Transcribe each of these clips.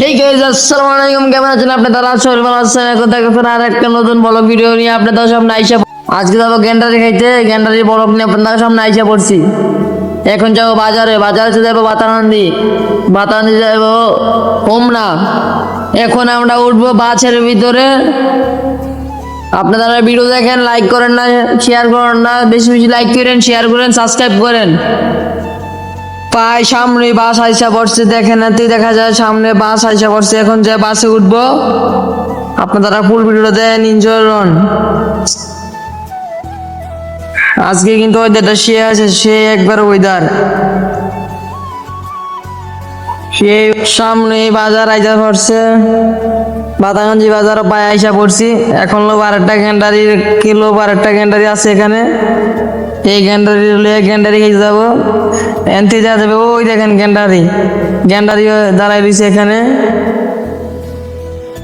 Hey guys আলাইকুম। কেমন আছেন আপনি? তারা এখন আর একটা নতুন ভিডিও নিয়ে। আজকে যাব গ্যান্ডারি খাইতে। গ্যান্ডারি বরফ নিয়ে আপনাদের সামনে আইসা পড়ছি। এখন বাজারে। বাজারে চলে যাব এখন আমরা উঠবো বাসের ভিতরে। আপনারা ভিডিও দেখেন লাইক করেন না শেয়ার করেন না। বেশি বেশি লাইক করেন শেয়ার করেন সাবস্ক্রাইব করেন। পায় সামনে বাস আইসা পড়ছে দেখেন এতে দেখা যায়, সামনে বাস আইসা পড়ছে, এখন যে বাসে উঠবো। আপনারা ফুল ভিডিওটা দেন এনজয় করুন আজকে কিন্তু ওয়েদারটা সে আছে সে একবার ওয়েদার সে সামনে বাজার আইসা পড়ছে বাদাগঞ্জি বাজার পায়ে আইসা পড়ছি। এখন লোক আরেকটা গ্যান্ডারির কিলো আরেকটা গ্যান্ডারি আছে এখানে? এই গ্যান্ডারি লইয়া গ্যান্ডারি খেয়ে যাব। এনতে যা যাবে, ওই দেখেন গ্যান্ডারি গ্যান্ডারি দাঁড়াই রয়েছে এখানে।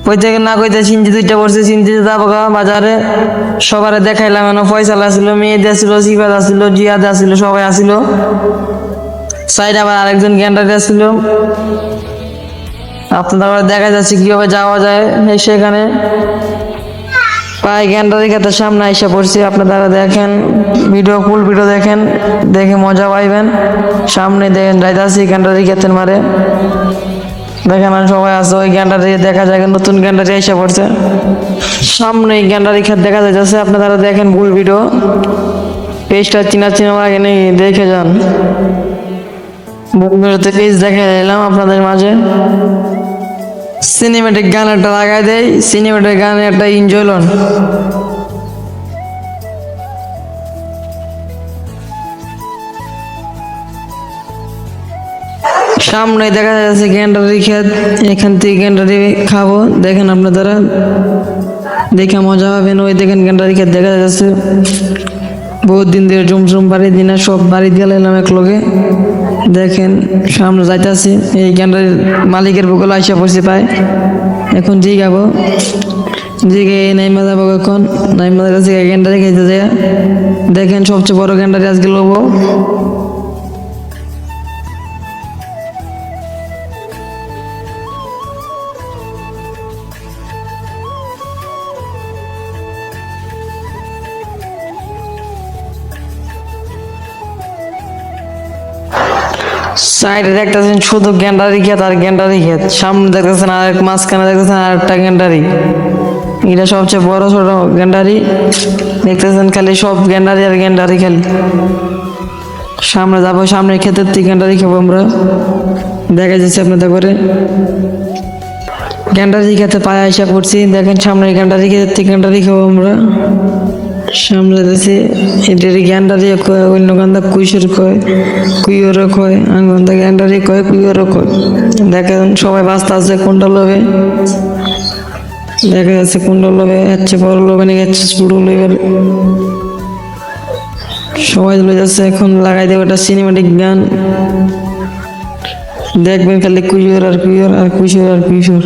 কই থেকে না কইতে চিনতে দুইটা পড়ছে চিনতে যাব বাজারে। সবারে দেখাইলাম এনে পয়সা আসিল মেয়েদের আসিল, সিফাত আসিল, জিয়াদ আসিল, সবাই আসিল। সাইড আবার আরেকজন গ্যান্ডারি আসিল। আপনারা দেখা যাচ্ছে কীভাবে যাওয়া যায় সেখানে পায়ে গ্যান্ডারি সামনে এসে পড়ছি। আপনারা দেখেন ভিডিও ফুল ভিডিও দেখেন, দেখে মজা পাইবেন। সামনে দেখেন, যাইতাছি গ্যান্ডারি খাতের মারে। দেখেন সবাই আছে, ওই গ্যান্ডারি দেখা যায়, নতুন গ্যান্ডারি এসে পড়ছে। সামনে গ্যান্ডারি খাত দেখা যাচ্ছে আপনারা দেখেন ভুল ভিডিও পেজটা চিনা চিনা লাগে নেই, দেখে যান। বন্ধুরাতে পেজ দেখে এলাম আপনাদের মাঝে। সিনেমেটিক গান একটা লাগাই দেয় সিনেমেটিক গান একটা এনজয় লন। সামনে দেখা যাচ্ছে গ্যান্ডারি খেত, এখান থেকে গ্যান্ডারি খাব, দেখেন আপনারা, দেখে মজা পাবেন, ওই দেখেন গ্যান্ডারি খেত দেখা যাচ্ছে। বহুত দিন ধরে জমজম বাড়ি দিনে, সব বাড়ি দিয়ে এলাম এক লগে। দেখেন, সামনে যাইতেছি। এই গানটার মালিকের বকল আইসা পড়ছি পায়। এখন জিগাবো। জিগে নাইমা যাব এখন নাইমাদের কাছে গ্যান্ডারি খাইতে যায় দেখেন, সবচেয়ে বড় গ্যান্ডারি আজকে লোবো। সাইডে দেখতেছেন শুধু গ্যান্ডারি ক্ষেত আর গ্যান্ডারি ক্ষেত সামনে দেখতেছেন আর এক মাঝখানে দেখতেছেন আর একটা গ্যান্ডারি। এটা সবচেয়ে বড়, ছোট গ্যান্ডারি। দেখতেছেন খালি সব গ্যান্ডারি আর গ্যান্ডারি খালি। সামনে যাব সামনে ক্ষেতের থেকে গ্যান্ডারি খাব আমরা। দেখা যাচ্ছে আপনাদের করে গ্যান্ডারি খেতে পায়ে আইসা করছি দেখেন সামনে গ্যান্ডারি, ক্ষেতের থেকে গ্যান্ডারি খাব আমরা। সামনে দেখছি এটার গ্যান্ডারি কয়, অন্য গান্দা কুইশর কয়, কুইয়রও কয় আঙ্গন্দা গ্যান্ডারি কয়, কুইয়রও কয়। দেখেন সবাই বাস্তা আছে কোনটা লোভে দেখা যাচ্ছে কোনটা লোভে হচ্ছে বড় লোভে নিয়ে যাচ্ছে ছোট লোভে সবাই চলে যাচ্ছে, এখন লাগাই দেবে একটা সিনেমাটিক গান। দেখবেন খালি কুইয়র আর কুইয়র আর কুইশোর আর কুইশোর।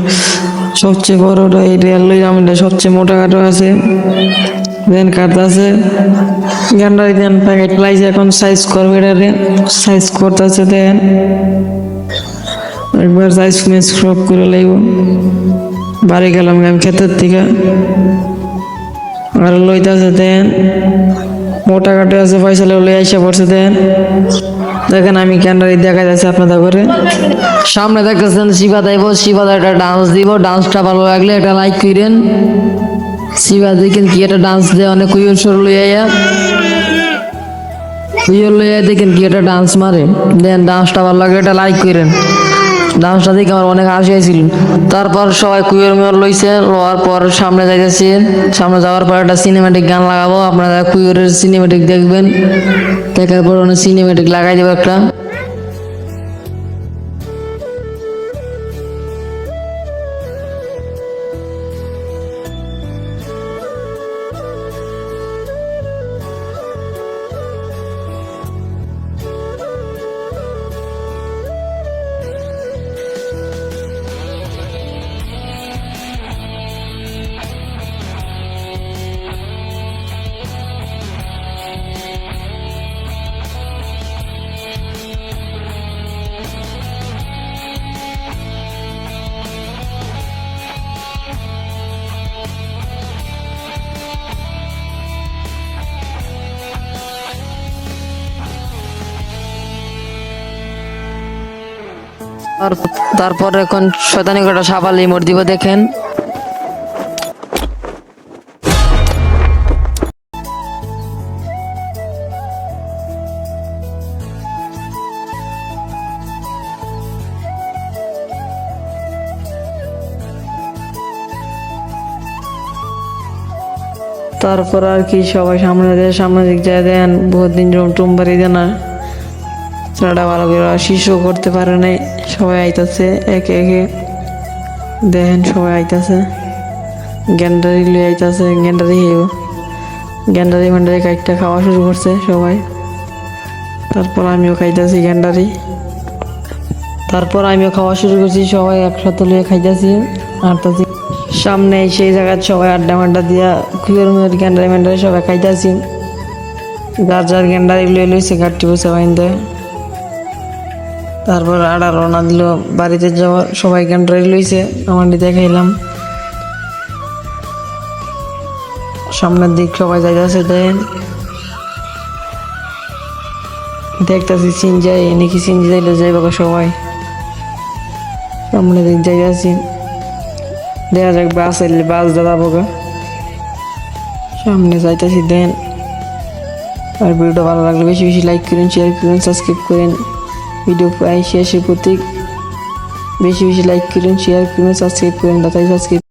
সবচেয়ে বড়টা এই রেল লই আমাদের সবচেয়ে মোটা কাটো আছে। দেন কাটতে আছে। গ্যান্ডারি দেন প্যাকেট লাইছে এখন সাইজ করবে এটারে সাইজ করতেছে দেন। একবার সাইজ মেস সব করে লাইব। বাড়ি গেলাম আমি ক্ষেতের থেকে। আর লইতেছে দেন। মোটা কাটে আছে, পয়সা লই আইসা পড়ছে দেন। দেখেন আমি ক্যান্ডারি দেখা যাচ্ছে আপনাদের করে সামনে দেখতেছেন শিবা দেব, শিবা একটা ডান্স দিব। ডান্সটা ভালো লাগলে একটা লাইক করেন। শিবা দেখেন কি একটা ডান্স দেয়, অনেক কুইয়র সর লইয়া কুইয়র লইয়া দেখেন কি একটা ডান্স মারে। দেন ডান্সটা ভালো লাগলে একটা লাইক করেন। ডান্সটা দেখে আমার অনেক হাসি হয়েছিল। তারপর সবাই কুইয়র মেয়র লইছে, লওয়ার পর সামনে যাইতেছি। সামনে যাওয়ার পর একটা সিনেমেটিক গান লাগাবো, আপনারা কুইয়রের সিনেমেটিক দেখবেন। দেখার পর অনেক সিনেমেটিক লাগাই দেবো একটা। তারপর এখন শয়তানি কটা সাপালি মোট দিব দেখেন। তারপর আর কি সবাই সামনে দিয়ে সামনে দিক যায় দেন, বহুত দিন জম টুম বাড়ি না ছেলেটা ভালো করে শিশু করতে পারে নাই। সবাই আইতাছে, একে একে। দেখেন সবাই আইতাছে। গ্যান্ডারি লিয়ে আইতাছে গ্যান্ডারি হেব গ্যান্ডারি ম্যান্ডারি কাইটটা খাওয়া শুরু করছে সবাই। তারপর আমিও খাইতেছি গ্যান্ডারি তারপর আমিও খাওয়া শুরু করছি, সবাই একসাথে লিয়ে খাইতেছি আটটাছি সামনে সেই জায়গায় সবাই আড্ডা মাড্ডা দিয়া খুঁয়ের মুয়ের গ্যান্ডারি ম্যান্ডারি সবাই খাইতেছি। যার যার গ্যান্ডারি লয়ে লইছে গাড়টি বসে বাইন্দে। তারপর আড়া রওনা দিল, বাড়িতে যাওয়ার সবাই গ্যান্ডারি লইছে আমার দেখাইলাম। সামনের দিক সবাই যাইতেছে, দেন। দেখতেছি সিনজাই, নাকি সিনজি যাইলে যাইব সবাই। সামনের দিক যাইতেছি। দেখা যাক বাস এলে বাস দাদা বগা সামনে যাইতেছি, দেন। আর ভিডিওটা ভালো লাগলে বেশি বেশি লাইক করুন শেয়ার করুন সাবস্ক্রাইব করেন। ভিডিও প্রায় শেষের প্রতীক বেশি বেশি লাইক করুন শেয়ার করুন সাবস্ক্রাইব করুন দাদা সাবস্ক্রাইব